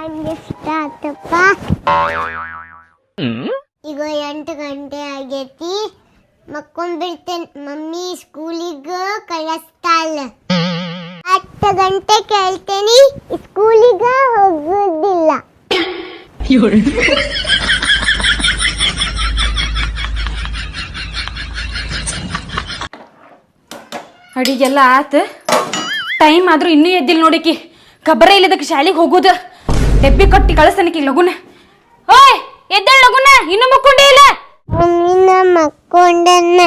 Time ಇಷ್ಟ ಆತಪ್ಪ ಈಗ ಎಂಟು ಗಂಟೆ ಆಗೈತಿ. ಮಕ್ಕೊಂಡ್ಬಿಡ್ತೇನೆ ಮಮ್ಮಿ ಸ್ಕೂಲಿಗೆ ಕಳಿಸ್ತಾಳ ಹತ್ತು ಗಂಟೆ ಕೇಳ್ತೇನಿ. ಸ್ಕೂಲಿಗೆ ಹೋಗೋದಿಲ್ಲ. ಅಡಿಗೆಲ್ಲ ಆತ. ಟೈಮ್ ಆದ್ರೂ ಇನ್ನೂ ಎದ್ದಿಲ್ಲ ನೋಡಿಕಿ. ಖಬರೇ ಇಲ್ಲದಕ್ಕೆ ಶಾಲೆಗೆ ಹೋಗೋದು. ಡೆಬ್ಬಿ ಕಟ್ಟಿ ಕಳಿಸ್ತಾನಕಿ ಲಗುನ. ಓಯ್ ಎದ್ದೇಳ ಲಗುನ ಇನ್ನು ಮಕ್ಕೊಂಡೇ ಇಲ್ಲ. ಮಮ್ಮಿನ ಮಕ್ಕೊಂಡನ್ನ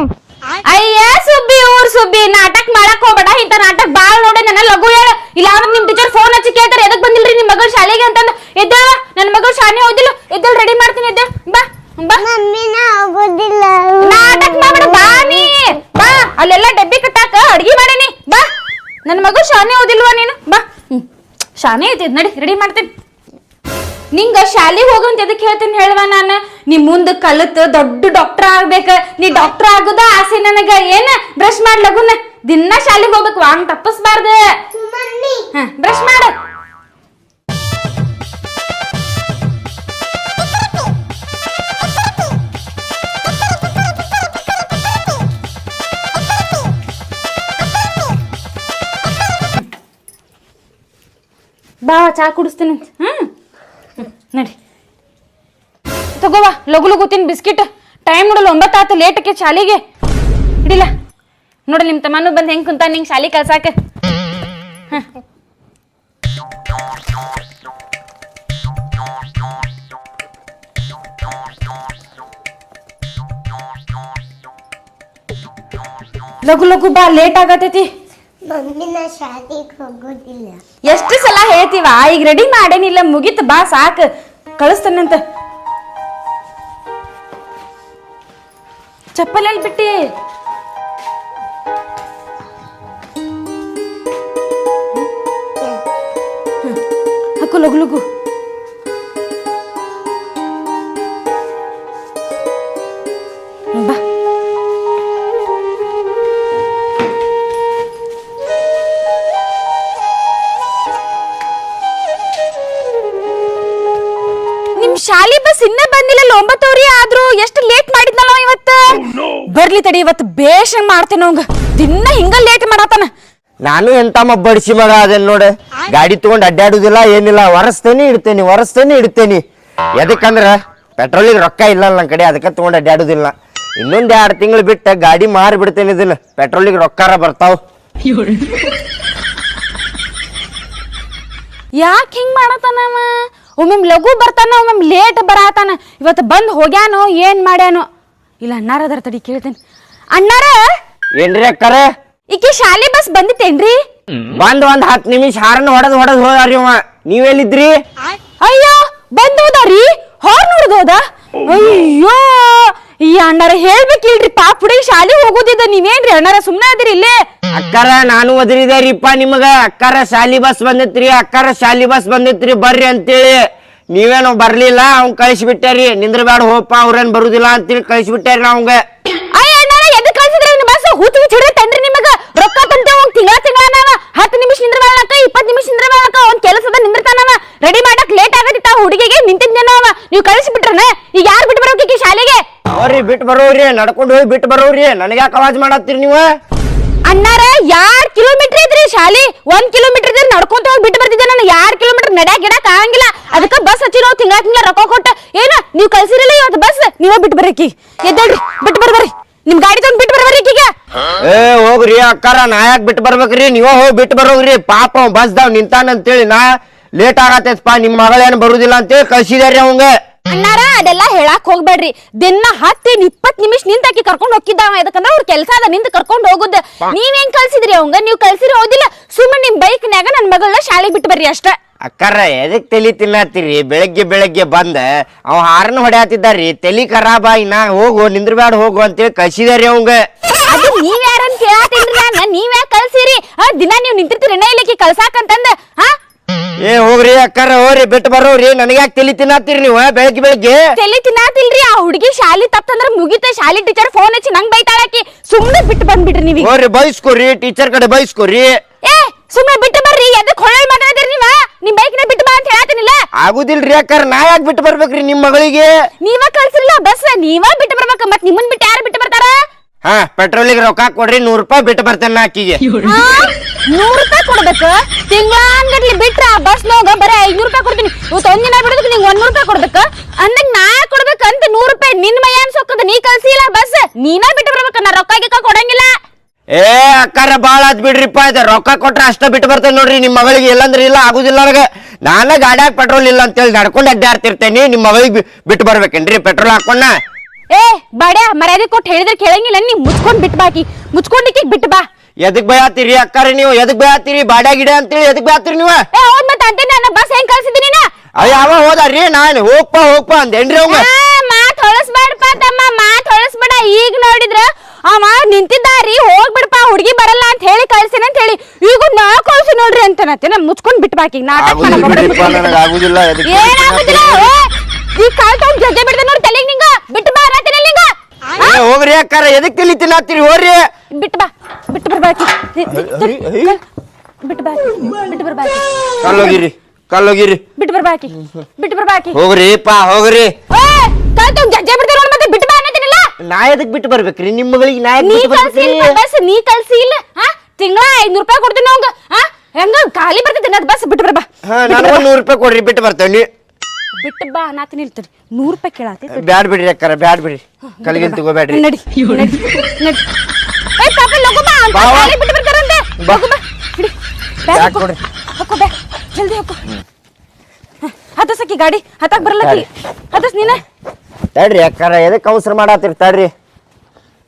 ಅಯ್ಯ ಸುಬ್ಬಿ ಊರ್ ಸುಬ್ಬಿ ನಾಟಕ ಮಾಡಕ್ ಹೋಗ್ಬೇಡ ಇಂತ ನಾಟಕ ಬಾಳ್ ನೋಡಿ ನನ್ನ ಲಗು ಹೇಳ. ಇಲ್ಲ ಅಂದ್ರೆ ನಿಮ್ ಟೀಚರ್ ಫೋನ್ ಹಚ್ಚಿ ಕೇಳ್ತಾರೆ ಎದಕ್ ಬಂದಿಲ್ರಿ ನಿಮ್ ಮಗಳು ಶಾಲೆಗೆ ಅಂತಂದ. ಎದ್ದೇಳ ನನ್ನ ಮಗಳು ಶಾಲೆ ಹೋದಿಲ್ಲ. ಎದ್ದೇಳ ರೆಡಿ ಮಾಡ್ತೀನಿ ಎದ್ದೇಳ. ಬಾ ಬಾ. ಮಮ್ಮಿನ ಹೋಗೋದಿಲ್ಲ. ನಾಟಕ ಮಾಡ್ಬೇಡ ಬಾ ನೀ. ಬಾ ಅಲ್ಲೆಲ್ಲ ಡಬ್ಬಿ ಕಟ್ಟಾಕ ಅಡ್ಗಿ ಮಾಡೇನಿ. ಬಾ ನನ್ನ ಮಗಳು ಶಾನೆ ಓದಿಲ್ವಾ ನೀನು? ಬಾ. ಶಾನೆ ಐತಿ ನಡಿ ರೆಡಿ ಮಾಡ್ತೀನಿ. ನಿಂಗ ಶಾಲೆಗೆ ಹೋಗಂತ ಎದಕ್ ಹೇಳ್ತೀನಿ ಹೇಳುವ ನಾನು? ನೀ ಮುಂದ ಕಲಿತು ದೊಡ್ಡ ಡಾಕ್ಟರ್ ಆಗ್ಬೇಕ. ನೀ ಡಾಕ್ಟರ್ ಆಗುದ ಆಸೆ ನನಗ? ಏನ? ಬ್ರಷ್ ಮಾಡ್ ಲಗುನ. ದಿನ ಶಾಲೆಗೆ ಹೋಗ್ಬೇಕು. ವಾಂಗ್ ತಪ್ಪಿಸ್ಬಾರ್ದ. ಬ್ರಷ್ ಮಾಡ. ಬಾ ಚಾ ಕುಡಿಸ್ತೀನಿ. ಹ್ಮ್, ನಡಿ. ತಗೋವಾ ಲಗು ಲಗು ತಿನ್ ಬಿಸ್ಕಿಟ್. ಟೈಮ್ ನೋಡಲ್ಲ ಒಂಬತ್ತಾತು ಲೇಟಕ್ಕೆ ಶಾಲಿಗೆ. ಹಿಡಿಲ್ಲ ನೋಡಿ ನಿಮ್ಮ ತಮ್ಮನು ಬಂದು ಹೆಂಗ್ ಕುಂತ ನಿಂಗೆ ಶಾಲಿ ಕಳ್ಸಾಕ ಹ. ಲಗು ಲಗು ಬಾ ಲೇಟ್ ಆಗತೈತಿ. ಮಮ್ಮಿನ ಶಾಲೆಗೆ ಹೋಗೋದಿಲ್ಲ. ಎಷ್ಟು ಸಲ ಹೇಳ್ತೀವ? ಈಗ ರೆಡಿ ಮಾಡೇನಿಲ್ಲ ಮುಗೀತು, ಬಾ, ಸಾಕು. ಕಳಿಸ್ತಾನಂತ. ಚಪ್ಪಲ್ ಎಲ್ಲಿ ಬಿಟ್ಟಿ ಹಕ್ಕು ಲಗು ಲಗು. ಶಾಲಿ ಬಸ್ ಇನ್ನ ಬಂದಿಲ್ಲ. ಒಂಬತ್ತುವರೆ ಆದ್ರೂ ಎಷ್ಟು ಲೇಟ್ ಮಾಡಿದ್ನಲ್ಲ ಇವತ್ತ? ಬರ್ಲಿ ತಡಿ ಇವತ್ತು ಬೇಷ್ ಮಾಡ್ತೇನೆ ಅವಂಗ ದಿನ ಹಿಂಗ ಲೇಟ್ ಮಾಡತಾನ ನಾನು ಎಂತ ಬಡಿಸಿ ಮಗ ಅದೇನ್ ನೋಡ. ಗಾಡಿ ತಗೊಂಡ್ ಅಡ್ಡಾಡುದಿಲ್ಲ ಏನಿಲ್ಲ. ಒರೆಸ್ತೇನೆ ಇಡ್ತೇನೆ ಒರೆಸ್ತೇನೆ ಇಡ್ತೇನಿ. ಎದಕ್ಕಂದ್ರ ಪೆಟ್ರೋಲಿಗೆ ರೊಕ್ಕ ಇಲ್ಲ ನನ್ನ ಕಡೆ ಅದಕ್ಕೆ ತಗೊಂಡ್ ಅಡ್ಡಾಡುದಿಲ್ಲ. ಇನ್ನೊಂದ್ ಎರಡು ತಿಂಗಳು ಬಿಟ್ಟು ಗಾಡಿ ಮಾರಿ ಬಿಡ್ತೇನೆ ಇದನ್ನ ಪೆಟ್ರೋಲಿಗೆ ರೊಕ್ಕಾರ ಬರ್ತಾವ್. ಯಾಕೆ ಹಿಂಗ್ ಮಾಡತಾನ ಅವ? ಒಮ್ಮೊಮ್ಮೆ ಲಘು ಬರ್ತಾನ ಒಮ್ಮೊಮ್ಮೆ ಲೇಟ್ ಬರತಾನ ಇವತ್ತು ಬಂದು ಹೋಗ್ಯಾನೋ ಏನ್ ಮಾಡ್ಯಾನೋ? ಇಲ್ಲ ಅಣ್ಣಾರ ಅದರ ತಡಿ ಕೇಳ್ತೇನೆ. ಅಣ್ಣಾರ? ಏನ್ರಿ ಅಕ್ಕಾರ? ಈಕೆ ಶಾಲೆ ಬಸ್ ಬಂದಿತ್ತೇನ್ರಿ? ಬಂದ್ ಒಂದ್ ಹತ್ತು ನಿಮಿಷ ಹಾರನ್ ಹೊಡೆದ್ ಹೊಡೆದ್ ಹೋದಾರಿ ಅವ. ನೀವೆಲ್ಲಿದ್ರಿ? ಅಯ್ಯೋ ಬಂದ್ ಹೋದಾರಿ ಹಾರ್ನ್ ನೋಡ್ದ ಹೋದ? ಅಯ್ಯೋ ಈ ಅಣ್ಣಾರ ಹೇಳ್ಬೇಕಿಲ್ರಿ ಪಾಪ ಹುಡುಗಿ ಶಾಲೆ ಹೋಗೋದಿದ್ದ ನೀವೇನ್ರಿ ಅಣ್ಣಾರ ಸುಮ್ನೆ ಅದ್ರಿ ಇಲ್ಲೇ? ಅಕ್ಕಾರ ನಾನು ಒದರಿದೇರಿಪ್ಪ ನಿಮಗ. ಅಕ್ಕಾರ ಶಾಲಿ ಬಸ್ ಬಂದಿತ್ರಿ ಅಕ್ಕಾರ ಶಾಲಿ ಬಸ್ ಬಂದಿತ್ರಿ ಬರ್ರಿ ಅಂತೇಳಿ. ನೀವೇನು ಬರ್ಲಿಲ್ಲ ಅವ್ನ್ ಕಳಿಸ್ಬಿಟ್ಟಾರಿ ನಿಂದ್ರಬೇಡ ಹೋಪ ಅವ್ರೇನ್ ಬರುದಿಲ್ಲ ಅಂತೇಳಿ ಕಳಿಸ್ಬಿಟ್ಟಾರಿ ಅವಂಗ ಅಯ್ಯ ಅಣ್ಣಾರ ಎದಕ್ ಕಳ್ಸಿದ್ರಿ ಇವ್ನ ಬಸ್? ಹುಚ್ಚು ಹಿಡಿದೈತೇನ್ರಿ ನಿಮಗ? ರೊಕ್ಕ ತಂತೆ ಒಂದ್ ತಿಂಗಳ ತಿಂಗಳ ನಾವ ಹತ್ತು ನಿಮಿಷ ನಿಂದ್ರಬಾಳಕ ಇಪ್ಪತ್ತು ನಿಮಿಷ ನಿಂದ್ರಬಾಳಕ ಒಂದ್ ಕೆಲಸದ ನಿಂದ್ರತಾನವ. ರೆಡಿ ಮಾಡಕ್ ಲೇಟ್ ಆಗತ್ತಿತ್ತ ಹುಡುಗಿಗೆ ನಿಂತಿದ್ನೇನೋ ಅವ. ನೀವು ಕಳಿಸ್ಬಿಟ್ರನ? ಈಗ ಯಾರು ಹೋರಿ ಬಿಟ್ಟು ಬರೋರಿ ನಡ್ಕೊಂಡು ಹೋಗಿ ಬಿಟ್ಟು ಬರೋರಿ ನನಗ್ಯಾಕ ಅವಾಜ್ ಮಾಡತ್ತೀರಿ ನೀವು? ಅಣ್ಣಾರ ಯಾರ್ ಕಿಲೋಮೀಟರ್ ಐತ್ರಿ ಶಾಲಿ? ಒಂದ್ ಕಿಲೋಮೀಟರ್ ಇದ್ರೆ ನಡ್ಕೊಂತ ಹೋಗಿ ಬಿಟ್ಟು ಬರ್ತಿದ್ದೆ ನಾನು. ಯಾರ್ ಕಿಲೋಮೀಟರ್ ನಡ್ಯಾಕ್ ಗಿಡಕ್ ಆಗಂಗಿಲ್ಲ. ಅದಕ್ಕ ಬಸ್ ಹಚ್ಚಿ ನಾವು ತಿಂಗಳ ತಿಂಗಳ ರೊಕ್ಕ ಕೊಟ್ಟ. ಏನ ನೀವು ಕಳ್ಸಿರಲ್ಲ ಇವತ್ತು ಬಸ್ ನೀವೇ ಬಿಟ್ಟು ಬರ್ರಿ ಎದ್ದೇಳ್ರಿ ಬಿಟ್ಟು ಬರ್ಬರ್ರಿ. ನಿಮ್ ಗಾಡಿ ತಂದ್ ಬಿಟ್ಟು ಬರ್ಬರ್ರಿ ಈಗ ಏ ಹೋಗ್ರಿ ಅಕ್ಕಾರ ನಾ ಯಾಕೆ ಬಿಟ್ಟು ಬರ್ಬೇಕ್ರಿ? ನೀವ ಹೋಗಿ ಬಿಟ್ಟು ಬರೋಗ್ರಿ. ಪಾಪ ಅವ್ ಬಸ್ದಾವ್ ನಿಂತಾನಂತೇಳಿ ನಾ ಲೇಟ್ ಆಗತ್ತೈತಪ್ಪ. ನಿಮ್ ಮಗಳೇನು ಬರುದಿಲ್ಲ ಅಂತೇಳಿ ಕಳ್ಸಿದಾರ್ರಿ ಅವಂಗ. ಅಣ್ಣಾರ ಅದೆಲ್ಲ ಹೇಳಾಕ್ ಹೋಗ್ಬೇಡ್ರಿ. ದಿನ ಹತ್ತಿನ ಇಪ್ಪತ್ ನಿಮಿಷ ನಿಂತಾಕಿ ಕರ್ಕೊಂಡ್ ಹೋಗಿದ್ದಾವ ಯಾಕಂದ್ರ ಅವ್ರ ಕೆಲ್ಸ ಅದ ನಿಂದ್ ಕರ್ಕೊಂಡು ಹೋಗುದ. ನೀವೇನ್ ಕಳ್ಸಿದ್ರಿ? ಅವಂಗ ನೀವ್ ಕಳ್ಸಿರಿ ಹೋದಿಲ್ಲ ಸುಮ್ಮನೆ ನಿಮ್ ಬೈಕ್ನ್ಯಾಗ ನನ್ ಮಗಳನ್ನ ಶಾಲೆಗೆ ಬಿಟ್ಟು ಬರ್ರಿ ಅಷ್ಟ. ಅಕ್ಕಾರ ಎದಕ್ ತಲಿ ತಿನ್ನತ್ತೀರಿ? ಬೆಳಗ್ಗೆ ಬೆಳಗ್ಗೆ ಬಂದ ಅವ ಹಾರನ್ ಹೊಡ್ಯಾತಿದ್ದಾರಿ ತಲಿ ಖರಾಬ ಇನ್ನ ಹೋಗು ನಿಂದ್ರಬ್ಯಾಡ ಹೋಗು ಅಂತೇಳಿ ಕಳ್ಸಿದಾರಿ ಅವಂಗ. ಅದು ನೀವ್ ಯಾರನ್ ಕೇಳತ್ತೀನ್ರಿ ನಾನು. ನೀವ್ ಯಾಕೆ ಕಳ್ಸಿರಿ? ಆ ದಿನ ನೀವ್ ನಿಂತಿರ್ತೀರಿ ಇಲ್ಲಿಕ್ಕೆ ಕಳ್ಸಾಕಂತಂದ. ಹಾ ಏ ಹೋಗ್ರಿ ಅಕ್ಕಾರ ಹೋಗ್ರಿ ಬಿಟ್ಟು ಬರೋರಿ ನನಗ್ಯಾಕೆ ತಲಿ ತಿನ್ನತ್ತೀರಿ ನೀವು ಬೆಳಗ್ಗೆ ಬೆಳಗ್ಗೆ? ತಲೆ ತಿನ್ನಾತಿಲ್ರಿ ಆ ಹುಡುಗಿ ಶಾಲಿ ತಪ್ಪಂದ್ರ ಮುಗಿತ ಶಾಲಿ ಟೀಚರ್ ಫೋನ್ ಹಚ್ಚಿ ನಂಗ್ ಬೈತಾಳಾಕಿ. ಸುಮ್ನೆ ಬಿಟ್ಟು ಬಂದ್ಬಿಡ್ರಿ ನೀವು ಹೋಗ್ರಿ ಬೈಸ್ಕೊರಿ ಟೀಚರ್ ಕಡೆ ಬೈಸ್ಕೊರಿ. ಏ ಸುಮ್ನೆ ಬಿಟ್ಟು ಬರ್ರಿ ಎದಕ್ ಹೊಳ್ಳ ಮಾತಾಡ್ತೀರಿ ನೀವ? ನಿಮ್ ಬೈಕ್ನ ಬಿಟ್ಟು ಬಾ ಅಂತ ಹೇಳತ್ತೀನಿಲ್ಲ? ಆಗುದಿಲ್ರಿ ಅಕ್ಕಾರ ನಾ ಯಾಕೆ ಬಿಟ್ಟು ಬರ್ಬೇಕ್ರಿ ನಿಮ್ಮ ಮಗಳಿಗೆ? ನೀವ ಕಳ್ಸಿಲ್ಲ ಬಸ್ ನೀವ ಬಿಟ್ಟು ಬರ್ಬೇಕ ಮತ್ ನಿಮ್ಮನ್ ಬಿಟ್ಟು ಹಾ ಪೆಟ್ರೋಲಿಗೆ ರೊಕ್ಕ ಕೊಡ್ರಿ ನೂರ್ ರೂಪಾಯಿ ಬಿಟ್ಟು ಬರ್ತೇನೆ ಆಕಿಗೆ ನೂರ್ ರೂಪಾಯಿ ಕೊಡ್ಬೇಕು? ತಿಂಗಳಾನ್ಗಟ್ಲಿ ಬಿಟ್ರ ಬಸ್ ನೋಗ ಬರೀ ಐನೂರು ರೂಪಾಯಿ ಕೊಡ್ತೀನಿ. ಇವತ್ತು ಒಂದಿನ ಬಿಡೋದಕ್ಕೆ ನಿಂಗೆ ಒಂದ್ ರೂಪಾಯಿ ಕೊಡ್ಬೇಕು? ಅಂದಂಗ ನಾ ಕೊಡ್ಬೇಕಂತ ಅಂತ ನೂರ್ ರೂಪಾಯಿ ನಿನ್ ಮೈ ಅನ್ಸೋಕದ ನೀ ಕಳ್ಸಿಲ್ಲ ಬಸ್ ನೀನ ಬಿಟ್ಟು ಬರ್ಬೇಕ ನಾ ರೊಕ್ಕ ಗಿಕ್ಕ ಕೊಡಂಗಿಲ್ಲ. ಏ ಅಕ್ಕಾರ ಬಾಳ ಆತ್ ಬಿಡ್ರಿಪ್ಪ ಇದು ರೊಕ್ಕ ಕೊಟ್ರೆ ಅಷ್ಟ ಬಿಟ್ಟು ಬರ್ತೇನೆ ನೋಡ್ರಿ ನಿಮ್ ಮಗಳಿಗೆ ಇಲ್ಲಂದ್ರೆ ಇಲ್ಲ ಆಗುದಿಲ್ಲ ನನಗೆ. ನಾನ ಗಾಡ್ಯಾಗ ಪೆಟ್ರೋಲ್ ಇಲ್ಲ ಅಂತೇಳಿ ನಡ್ಕೊಂಡು ಅಡ್ಡಾಡ್ತಿರ್ತೇನಿ ನಿಮ್ ಮಗಳಿಗೆ ಬಿಟ್ಟು ಬರ್ಬೇಕೇನ್ರಿ ಪೆಟ್ರೋಲ್ ಹಾಕೊಂಡ ಏ ಬಾಡ್ಯಾ ಮರ್ಯಾದೆ ಕೊಟ್ಟು ಹೇಳಿದ್ರೆ ಕೇಳಂಗಿಲ್ಲ ನೀ ಮುಚ್ಕೊಂಡ್ ಬಿಟ್ಬಾಕಿ ಮುಚ್ಕೊಂಡಿಕ್ಕಿ ಬಿಟ್ಟು ಬಾ. ಎದಕ್ ಬಯತ್ತೀರಿ ಅಕ್ಕಾರ ನೀವು? ಎದಕ್ ಬಯತ್ತೀರಿ ಬಾಡ್ಯಾ ಗಿಡ ಅಂತೇಳಿ ಎದಕ್ ಬಯತ್ತೀರಿ ನೀವು? ಏ ಹೌದ್ ಮತ್ತೆ ಅಂತೆ ನಾನು ಬಸ್ ಹೆಂಗ್ ಕಳ್ಸಿದ್ದೀನಿ ನಾ ಯಾವ ಅವ ಹೋದಾರಿ ನಾನು ಹೋಗ್ಪ ಹೋಗ್ಪ ಅಂದೇನ್ರಿ ಅವಂಗ ಆ, ಮಾತ್ ಹೊಳಸ್ಬೇಡಪ್ಪ ತಮ್ಮ ಮಾತ್ ಹೊಳಸ್ಬೇಡ. ಈಗ ನೋಡಿದ್ರ ಅವ ನಿಂತಿದ್ದಾರಿ ಹೋಗ್ಬಿಡಪ್ಪ ಹುಡುಗಿ ಬರಲ್ಲ ಅಂತ ಹೇಳಿ ಕಳ್ಸಿನ ಅಂತ ಹೇಳಿ. ಈಗ ನಾ ಕಳ್ಸಿ ನೋಡ್ರಿ ಅಂತ ನಾ ಮುಚ್ಕೊಂಡ್ ಬಿಟ್ಬಾಕಿ ನಾಟಕ ಆಗುದಿಲ್ಲ ಬಿಡ್ರಿಪ್ಪ ಮಾಡಕ್ ನನಗೆ ಆಗುದಿಲ್ಲ ಎದಕ್ ಏನಾಗುದಿಲ್ಲ ಈ ಕಾಲ್ ತಗೊಂಡ್ ಬಿಡ್ದೆ ನೋಡಿ ತಲೆಗ್ ನಿಂಗ ಬಿಟ್ಟು ಬಾ ರಾತ್ರಿ ನಿಂಗ ಏ, ಹೋಗ್ರಿ ಅಕ್ಕಾರ ಎದಕ್ ತಿಳಿ ತಿನ್ನತ್ತೀರಿ? ಹೋಗ್ರಿ. ಬಿಟ್ಟು ಬಾ ಬಿಟ್ಟು ಬರ್ಬಾಕಿ ಬಿಟ್ಟು ಬಾ ಬಿಟ್ಟು ಬರ್ಬಾಕಿ ಕಲ್ಲೋಗಿರಿ ಕಲ್ಲೋಗಿರಿ. ಬಿಟ್ಟು ಬರ್ಬಾಕಿ ಬಿಟ್ಟು ಬರ್ಬಾಕಿ. ಹೋಗ್ರಿ ಪಾ ಹೋಗ್ರಿ. ಏ ಕಾಲ್ ತಗೊಂಡ್ ಜಜ್ಜೆ ಬಿಡ್ದೆ ನೋಡಿ ಮತ್ತೆ ಬಿಟ್ಟು ಬಾ ಅನ್ನತಿನಿಲ್ಲ ನಾ ಎದಕ್ ಬಿಟ್ಟು ಬರ್ಬೇಕ್ರಿ? ನಿಮ್ ಮಗಳಿಗೆ ನಾ ಯಾಕ್ ನೀ ಬಿಟ್ಟು ಕಳ್ಸಿ ಬರ್ಬೇಕ್ರಿ? ಬಸ್ ನೀ ಕಳ್ಸಿ ಇಲ್ಲ. ಹಾ ತಿಂಗಳ ಐದ್ನೂರ್ ರೂಪಾಯಿ ಕೊಡ್ತೀನಿ ಅವಂಗ. ಹಾ ಹೆಂಗ ಖಾಲಿ ಬರ್ತೈತಿ ನದ್ ಬಸ್ ಬಿಟ್ಟು ಬರ್ಬಾ ಹಾ ನನಗೆ ನೂರು ರೂಪಾಯಿ ಕೊಡ್ರಿ ಬಿಟ್ಟು ಬರ್ತೇನೆ. ಬಿಟ್ಟು ಬಾ ನಾತಿ ನಿಲ್ತರಿ. ನೂರು ರೂಪಾಯಿ ಕೇಳಾತಿ. ಬ್ಯಾಡ್ ಬಿಡ್ರಿ ಅಕ್ಕಾರ ಬ್ಯಾಡ್ ಬಿಡ್ರಿ. ಕಲಿಗಿಲ್ ತಗೋಬ್ಯಾಡ್ರಿ ನಡಿ ನಡಿ ನಡಿ. ಏ ಪಾಪ ಲಗು ಬಾ. ಅಂತ ಬಾ, ಬಾ. ಬಿಟ್ಟು ಬರ್ತಾರಂತೆ ಬಾ. ಲಗು ಬಾ. ಹಿಡಿ ಬ್ಯಾಗ್ ಬ್ಯಾಗ್ ಹಾಕೋ. ಕೊಡ್ರಿ. ಹಾಕೋ ಬ್ಯಾಗ್. ಜಲ್ದಿ ಹಾಕೋ. ಹತ್ತಸಕ್ಕಿ ಗಾಡಿ. ಹತ್ತಾಕ್ ಬರಲ್ಲ ಹತ್ತಸ್ ನೀನೆ. ತಡ್ರಿ ಅಕ್ಕಾರ ಎದಕ್ಕೆ ಅವಸರ ಮಾಡತ್ತೀರಿ? ತಡ್ರಿ.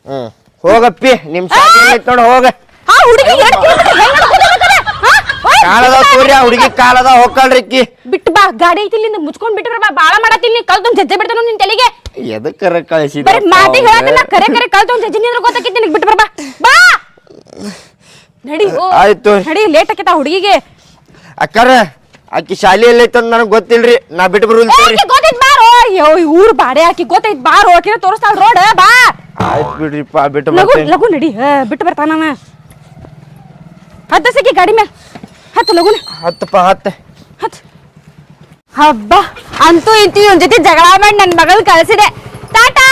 ಹ್ಮ್. ಹೋಗಪ್ಪಿ ನಿಮ್ ಶಾಲೆ ಐತ್ ನೋಡ್ ಹೋಗ. ಆ ಹುಡುಗಿ ಎರಡು ಕಿಲೋಮೀಟರ್ ಹೆಂಗ್ ನಡ್ಕೊಂಡ್ ಹೋಗ್ತಾಳೆ? ಹಾ? ಓಯ್, ಕಾಲದ ತೋರಿ ಆ ಹುಡುಗಿ ಕಾಲದ ಹೋಗ್ಕಳ್ರಿ ಅಕ್ಕಿ ಬಿಟ್ಟು ಬಾ ಗಾಡಿ ಐತಿ ಇಲ್ಲಿಂದ ಮುಚ್ಕೊಂಡ್ ಬಿಟ್ಟು ಬಾ ಬಾಳ ಮಾಡತ್ತಿಲ್ಲ ಕಲ್ತೊಂದ್ ಜಜ್ಜೆ ಬಿಡ್ತಾನ ನಿನ್ ತಲೆಗೆ? ಎದಕ್ಕರ ಕಳಿಸಿದ ಬರೀ ಮಾತಿಗೆ ಹೇಳತ್ತಿಲ್ಲ ಕರೆ ಕರೆ ಕಲ್ತೊಂದ್ ಜಜ್ಜೆ ನಿಂದ್ರ ಗೊತ್ತಾಕೈತಿ ನಿನಗೆ ಬಿಟ್ಟು ಬಾ ಬಾ! ನಡಿ ಓ ಆಯ್ತು. ನಡಿ ಲೇಟ್ ಆಕೈತ ಹುಡುಗಿಗೆ. ಅಕ್ಕಾರ ಅಕ್ಕಿ ಶಾಲೆ ಎಲ್ಲೈತ ನನಗೆ ಗೊತ್ತಿಲ್ರಿ ನಾ ಬಿಟ್ಟು ಬರುಲ್ ತೋರಿ. ಗೊತ್ತೈತ್ ಬಾರೋ ಅಯ್ಯೋ ಈ ಊರ್ ಬಾಡೆ ಹಾಕಿ ಗೊತ್ತೈತ್ ಬಾರೋ ಆಕಿನ ತೋರಿಸ್ತಾಳ ರೋಡ್ ಬಾ. ಆಯ್ತು ಬಿಡ್ರಿಪ್ಪ ಬಿಟ್ಟು ಲಗು ಬರ್ತೇನೆ. ಲಗು ನಡಿ ಆ, ಬಿಟ್ಟು ಬರ್ತಾನ ಹತ್ತ ಸಖಿ ಗಾಡಿ ಮೇಲೆ ಹತ್ತು ಲಗುನ? ಹತ್ತಪ್ಪ ಹತ್ತ. ಹತ್ತು. ಹಬ್ಬ ಅಂತೂ ಇಂತೂ ಇವನ್ ಜೊತೆ ಜಗಳ ಮಾಡಿ ನನ್ನ ಮಗಳು ಕಳಿಸಿದೆ. ಟಾಟಾ!